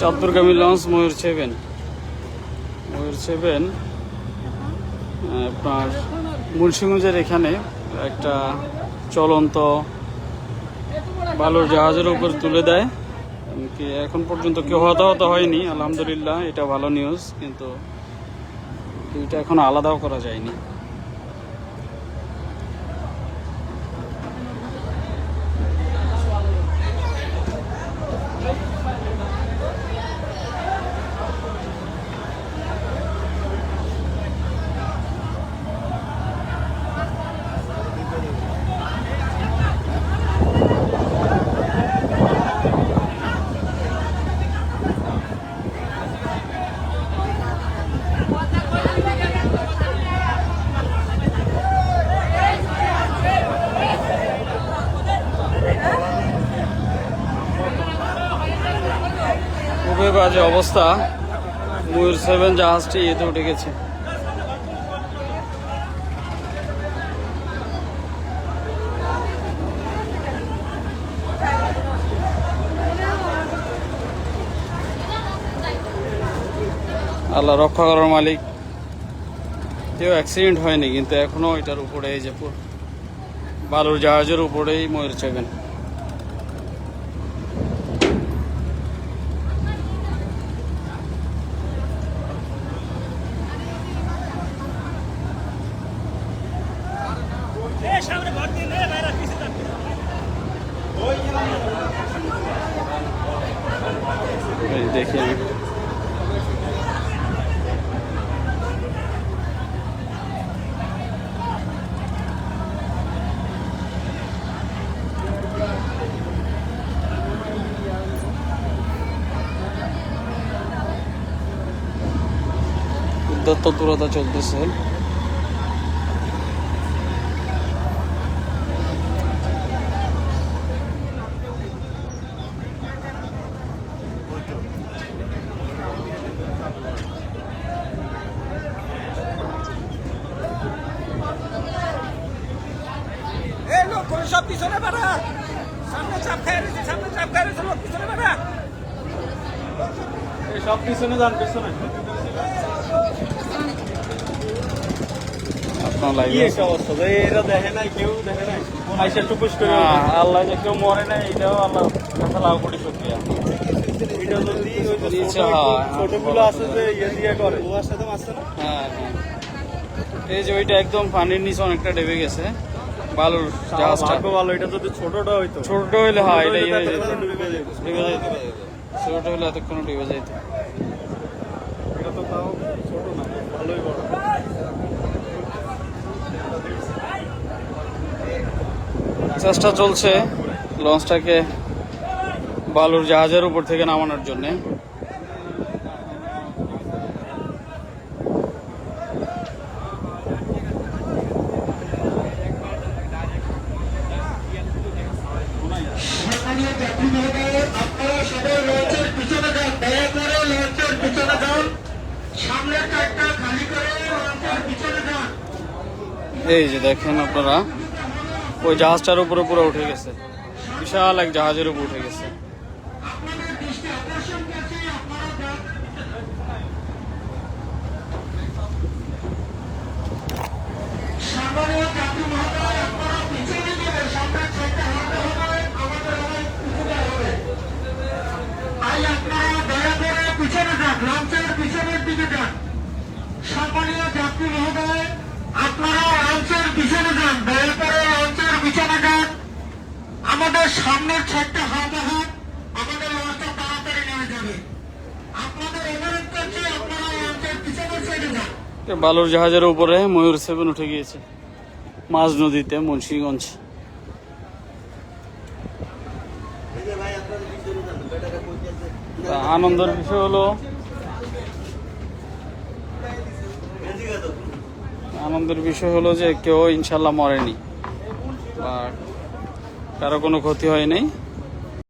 চাঁদপুরগামী launch Mayur seven Mayur seven আপনার মুন্সিগঞ্জের এখানে একটা চলন্ত বালুর জাহাজের উপর তুলে দেয়। এমনকি এখন পর্যন্ত কেউ হতাহত হয়নি, আলহামদুলিল্লাহ, এটা ভালো নিউজ কিন্তু দুইটা এখন আলাদাও করা যায়নি। খুবই বাজে অবস্থা। ময়ূর সেভেন জাহাজটি এতে উঠে গেছে। আল্লাহ রক্ষা করার মালিক। কেউ অ্যাক্সিডেন্ট হয়নি, কিন্তু এখনও এটার উপরে এই যে বালুর জাহাজের উপরেই Mayur seven. evdeki yemek. Burada da duradaç olduğu সব পিছনে সামনে চাপ খাই রয়েছে সামনে চাপ খাই রয়েছে লোক পিছনে সব পিছনে যান পিছনে। নাই নাই। হ্যাঁ, আল্লাহ যে কেউ মরে না এটাও আল্লাহ লাভ এটা যদি হ্যাঁ, ছোটগুলো আছে যে ইয়ে দিয়ে করে। ও সাথে মারছে না? হ্যাঁ হ্যাঁ। এই যে ওইটা একদম পানির নিচে অনেকটা ডেবে গেছে। বালুর জাহাজটা ভালো এটা যদি ছোটটা হইতো। ছোট হইলে হয় এটা ইয়ে হয়ে যেত ডুবে যেত। ডুবে যেত। ছোট হইলে এতক্ষণ ডুবে যেত। এটা তো তাও ছোট না ভালোই বড়। চেষ্টা চলছে লঞ্চটাকে বালুর জাহাজের উপর থেকে নামানোর জন্যে সম্মানীয় যাত্রী মহোদয় আপনারা সবাই লঞ্চের পিছনে যান দয়া এই যে দেখেন আপনারা, ওই জাহাজটার উপরে পুরো উঠে গেছে। বিশাল এক জাহাজের উপর উঠে গেছে। বালুর জাহাজের উপরে ময়ূর সেভেন উঠে গিয়েছে। মাঝ নদীতে মুন্সিগঞ্জ। আনন্দের বিষয় হলো, আনন্দের বিষয় হলো যে কেউ ইনশাল্লাহ মরেনি বা কারও কোনো ক্ষতি হয় নাই